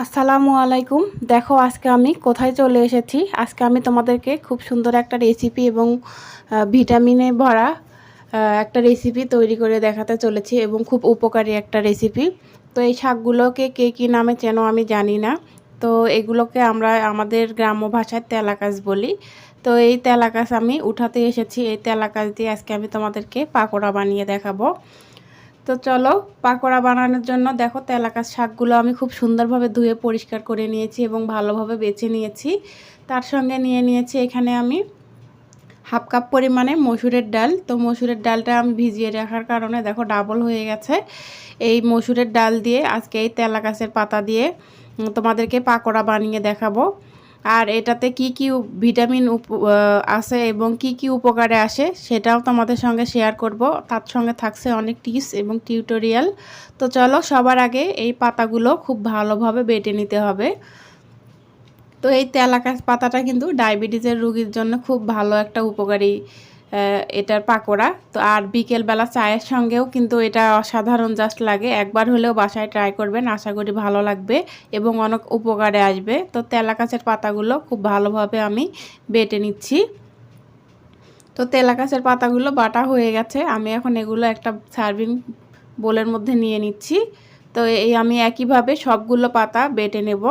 আসসালামু আলাইকুম। দেখো, আজকে আমি কোথায় চলে এসেছি? আজকে আমি তোমাদেরকে খুব সুন্দর একটা রেসিপি এবং ভিটামিনে ভরা একটা রেসিপি তৈরি করে দেখাতে চলেছি এবং খুব উপকারী একটা রেসিপি তো এই শাকগুলোকে কে কী নামে চেনো আমি জানি না। তো এগুলোকে আমরা আমাদের গ্রাম্য ভাষায় তেলাকাশ বলি। তো এই তেলাকাশ আমি উঠাতে এসেছি। এই তেলাকাশ দিয়ে আজকে আমি তোমাদেরকে পাকোড়া বানিয়ে দেখাবো। তো চলো পাকোড়া বানানোর জন্য দেখো তেলাকার শাকগুলো আমি খুব সুন্দরভাবে ধুয়ে পরিষ্কার করে নিয়েছি এবং ভালোভাবে বেছে নিয়েছি। তার সঙ্গে নিয়ে নিয়েছি এখানে আমি হাফ কাপ পরিমাণে মসুরের ডাল। তো মসুরের ডালটা আমি ভিজিয়ে রাখার কারণে দেখো ডাবল হয়ে গেছে। এই মসুরের ডাল দিয়ে আজকে এই তেলাকাশের পাতা দিয়ে তোমাদেরকে পাকোড়া বানিয়ে দেখাবো। আর এটাতে কি কি ভিটামিন আছে এবং কি কি উপকারে আসে সেটাও তোমাদের সঙ্গে শেয়ার করব। তার সঙ্গে থাকছে অনেক টিপস এবং টিউটোরিয়াল তো চলো সবার আগে এই পাতাগুলো খুব ভালোভাবে বেটে নিতে হবে। তো এই তেলাকাশ পাতাটা কিন্তু ডায়াবেটিসের রুগীর জন্য খুব ভালো একটা উপকারী। এটার পাকোড়া। তো আর বিকেলবেলা চায়ের সঙ্গেও কিন্তু এটা অসাধারণ জাস্ট লাগে। একবার হলেও বাসায় ট্রাই করবেন, আশা করি ভালো লাগবে এবং অনেক উপকারে আসবে। তো তেলাকাশের পাতাগুলো খুব ভালোভাবে আমি বেটে নিচ্ছি। তো তেলাকাশের পাতাগুলো বাটা হয়ে গেছে। আমি এখন এগুলো একটা সার্ভিং বোলের মধ্যে নিয়ে নিচ্ছি। তো এই আমি একইভাবে সবগুলো পাতা বেটে নেব।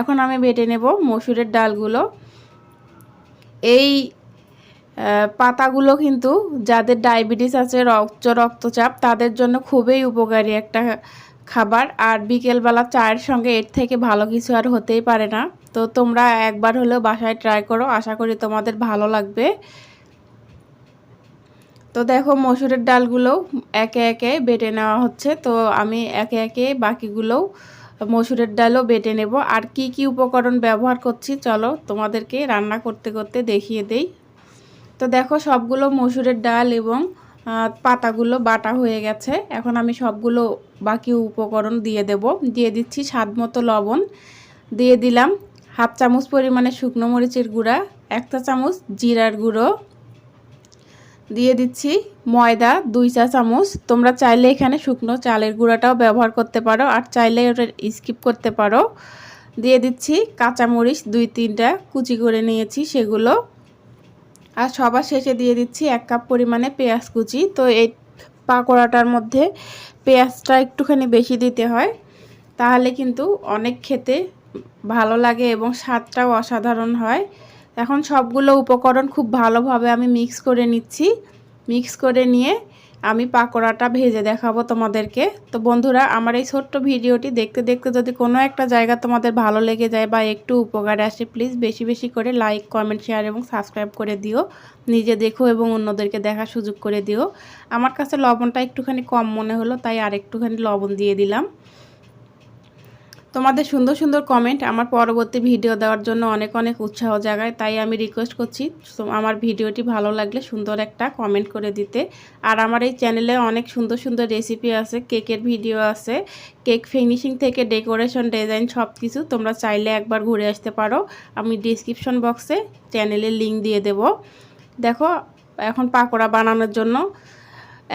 এখন আমি বেটে নেব মসুরের ডালগুলো। এই পাতাগুলো কিন্তু যাদের ডায়াবেটিস আছে, রক্ত, রক্তচাপ, তাদের জন্য খুবই উপকারী একটা খাবার। আর বিকেলবেলা চায়ের সঙ্গে এর থেকে ভালো কিছু আর হতেই পারে না। তো তোমরা একবার হলেও বাসায় ট্রাই করো, আশা করি তোমাদের ভালো লাগবে। তো দেখো, মসুরের ডালগুলো একে একে বেটে নেওয়া হচ্ছে। তো আমি একে একে বাকিগুলোও মসুরের ডালও বেটে নেব। আর কি কি উপকরণ ব্যবহার করছি, চলো তোমাদেরকে রান্না করতে করতে দেখিয়ে দেই। তো দেখো সবগুলো মসুরের ডাল এবং পাতাগুলো বাটা হয়ে গেছে। এখন আমি সবগুলো বাকি উপকরণ দিয়ে দেব। দিয়ে দিচ্ছি স্বাদ মতো লবণ। দিয়ে দিলাম হাফ চামচ পরিমাণে শুকনো মরিচের গুঁড়া একটা চামচ জিরার গুঁড়ো। দিয়ে দিচ্ছি ময়দা, দুই চা চামচ। তোমরা চাইলে এখানে শুকনো চালের গুঁড়াটাও ব্যবহার করতে পারো, আর চাইলে ওটা স্কিপ করতে পারো। দিয়ে দিচ্ছি কাঁচামরিচ দুই তিনটা, কুচি করে নিয়েছি সেগুলো। আর সবার শেষে দিয়ে দিচ্ছি এক কাপ পরিমাণে পেঁয়াজ কুচি। তো এই পাকোড়াটার মধ্যে পেঁয়াজটা একটুখানি বেশি দিতে হয়, তাহলে কিন্তু অনেক খেতে ভালো লাগে এবং স্বাদটাও অসাধারণ হয়। এখন সবগুলো উপকরণ খুব ভালোভাবে আমি মিক্স করে নিচ্ছি। মিক্স করে নিয়ে আমি পাকোড়াটা ভেজে দেখাবো তোমাদেরকে। তো বন্ধুরা, আমার এই ছোট্ট ভিডিওটি দেখতে দেখতে যদি কোনো একটা জায়গা তোমাদের ভালো লেগে যায় বা একটু উপকারে আসে প্লিজ বেশি বেশি করে লাইক কমেন্ট শেয়ার এবং সাবস্ক্রাইব করে দিও। নিজে দেখো এবং অন্যদেরকে দেখার সুযোগ করে দিও। আমার কাছে লবণটা একটুখানি কম মনে হলো, তাই আর একটুখানি লবণ দিয়ে দিলাম। তোমাদের সুন্দর সুন্দর কমেন্ট আমার পরবর্তী ভিডিও দেওয়ার জন্য অনেক অনেক উৎসাহ জাগায়। তাই আমি রিকোয়েস্ট করছি আমার ভিডিওটি ভালো লাগলে সুন্দর একটা কমেন্ট করে দিতে। আর আমার এই চ্যানেলে অনেক সুন্দর সুন্দর রেসিপি আছে কেকের ভিডিও আছে কেক ফিনিশিং থেকে ডেকোরেশন ডিজাইন সব কিছু তোমরা চাইলে একবার ঘুরে আসতে পারো। আমি ডিসক্রিপশন বক্সে চ্যানেলের লিঙ্ক দিয়ে দেব। দেখো, এখন পাকোড়া বানানোর জন্য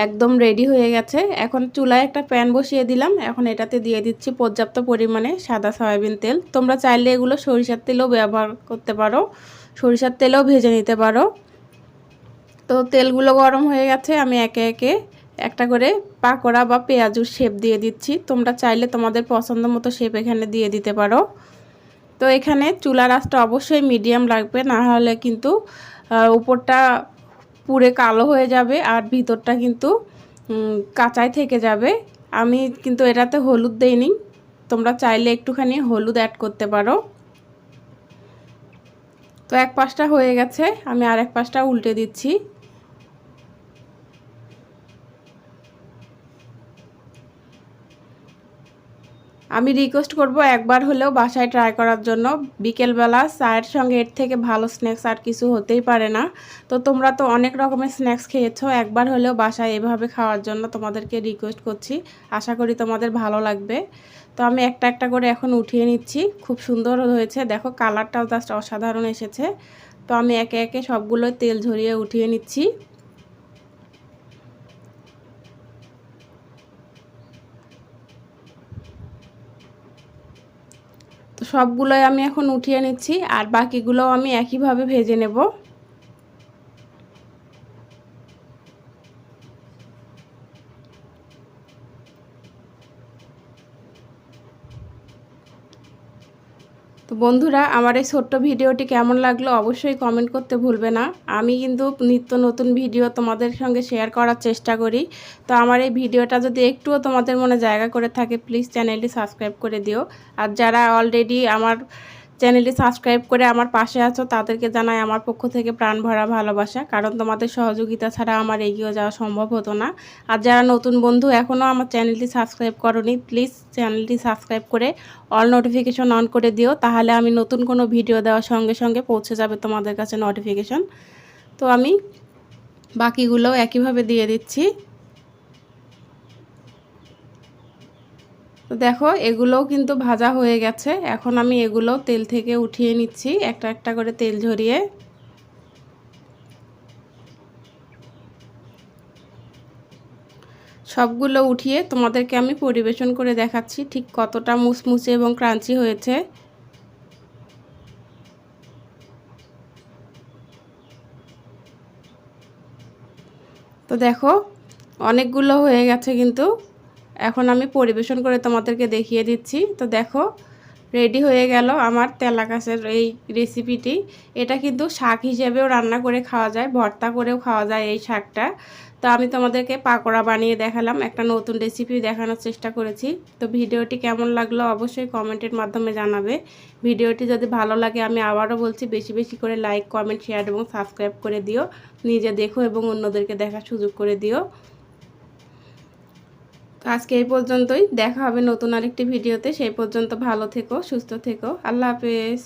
একদম রেডি হয়ে গেছে। এখন চুলায় একটা প্যান বসিয়ে দিলাম। এখন এটাতে দিয়ে দিচ্ছি পর্যাপ্ত পরিমাণে সাদা সয়াবিন তেল। তোমরা চাইলে এগুলো সরিষার তেলও ব্যবহার করতে পারো। সরিষার তেলও ভেজে নিতে পারো। তো তেলগুলো গরম হয়ে গেছে। আমি একে একে একটা করে পাকোড়া বা পেঁয়াজুর শেপ দিয়ে দিচ্ছি। তোমরা চাইলে তোমাদের পছন্দ মতো শেপ এখানে দিয়ে দিতে পারো। তো এখানে চুলার আঁচটা অবশ্যই মিডিয়াম লাগবে না হলে কিন্তু উপরটা পুড়ে কালো হয়ে যাবে আর ভিতরটা কিন্তু কাঁচাই থেকে যাবে। আমি কিন্তু এটাতে হলুদ দেইনি। তোমরা চাইলে একটুখানি হলুদ অ্যাড করতে পারো। তো এক পাশটা হয়ে গেছে। আমি আর এক পাশটা উল্টে দিচ্ছি। আমি রিকোয়েস্ট করব একবার হলেও বাসায় ট্রাই করার জন্য। বিকেলবেলা চায়ের সঙ্গে এর থেকে ভালো স্ন্যাক্স আর কিছু হতেই পারে না। তো তোমরা তো অনেক রকমের স্ন্যাক্স খেয়েছো, একবার হলেও বাসায় এভাবে খাওয়ার জন্য তোমাদেরকে রিকোয়েস্ট করছি। আশা করি তোমাদের ভালো লাগবে। তো আমি একটা একটা করে এখন উঠিয়ে নিচ্ছি। খুব সুন্দর হয়েছে। দেখো কালারটাও জাস্ট অসাধারণ এসেছে। তো আমি একে একে সবগুলো তেল ঝরিয়ে উঠিয়ে নিচ্ছি। সবগুলোই আমি এখন উঠিয়ে নিচ্ছি আর বাকিগুলোও আমি একইভাবে ভেজে নেব। তো বন্ধুরা, আমার এই ছোট্ট ভিডিওটি কেমন লাগল অবশ্যই কমেন্ট করতে ভুলবে না। আমি কিন্তু নিত্য নতুন ভিডিও তোমাদের সঙ্গে শেয়ার করার চেষ্টা করি। তো আমার এই ভিডিওটা যদি একটুও তোমাদের মনে জায়গা করে থাকে প্লিজ চ্যানেলটি সাবস্ক্রাইব করে দিও। আর যারা অলরেডি আমার চ্যানেলটি সাবস্ক্রাইব করে আমার পাশে আছো, তাদেরকে জানাই আমার পক্ষ থেকে প্রাণ ভরা ভালোবাসা। কারণ তোমাদের সহযোগিতা ছাড়া আমার এগিয়ে যাওয়া সম্ভব হতো না। আর যারা নতুন বন্ধু এখনও আমার চ্যানেলটি সাবস্ক্রাইব করনি, প্লিজ চ্যানেলটি সাবস্ক্রাইব করে অল নোটিফিকেশন অন করে দিও, তাহলে আমি নতুন কোনো ভিডিও দেওয়ার সঙ্গে সঙ্গে পৌঁছে যাবে তোমাদের কাছে নোটিফিকেশন। তো আমি বাকিগুলোও একইভাবে দিয়ে দিচ্ছি। তো দেখো, এগুলোও কিন্তু ভাজা হয়ে গেছে। এখন আমি এগুলো তেল থেকে উঠিয়ে নিচ্ছি, একটা একটা করে তেল ঝরিয়ে। সবগুলো উঠিয়ে তোমাদেরকে আমি পরিবেশন করে দেখাচ্ছি ঠিক কতটা মুসমুসে এবং ক্রাঞ্চি হয়েছে। তো দেখো, অনেকগুলো হয়ে গেছে কিন্তু। এখন আমি পরিবেশন করে তোমাদেরকে দেখিয়ে দিচ্ছি। তো দেখো রেডি হয়ে গেল আমার তেলা কাছের এই রেসিপিটি এটা কিন্তু শাক হিসেবেও রান্না করে খাওয়া যায়, ভর্তা করেও খাওয়া যায় এই শাকটা। তো আমি তোমাদেরকে পাকোড়া বানিয়ে দেখালাম, একটা নতুন রেসিপি দেখানোর চেষ্টা করেছি। তো ভিডিওটি কেমন লাগল অবশ্যই কমেন্টের মাধ্যমে জানাবে। ভিডিওটি যদি ভালো লাগে আমি আবারও বলছি, বেশি বেশি করে লাইক কমেন্ট শেয়ার এবং সাবস্ক্রাইব করে দিও। নিজে দেখো এবং অন্যদেরকে দেখার সুযোগ করে দিও। তো আজকে এই পর্যন্তই। দেখা হবে নতুন আরেকটি ভিডিওতে। সেই পর্যন্ত ভালো থেকো, সুস্থ থেকো। আল্লাহ হাফেজ।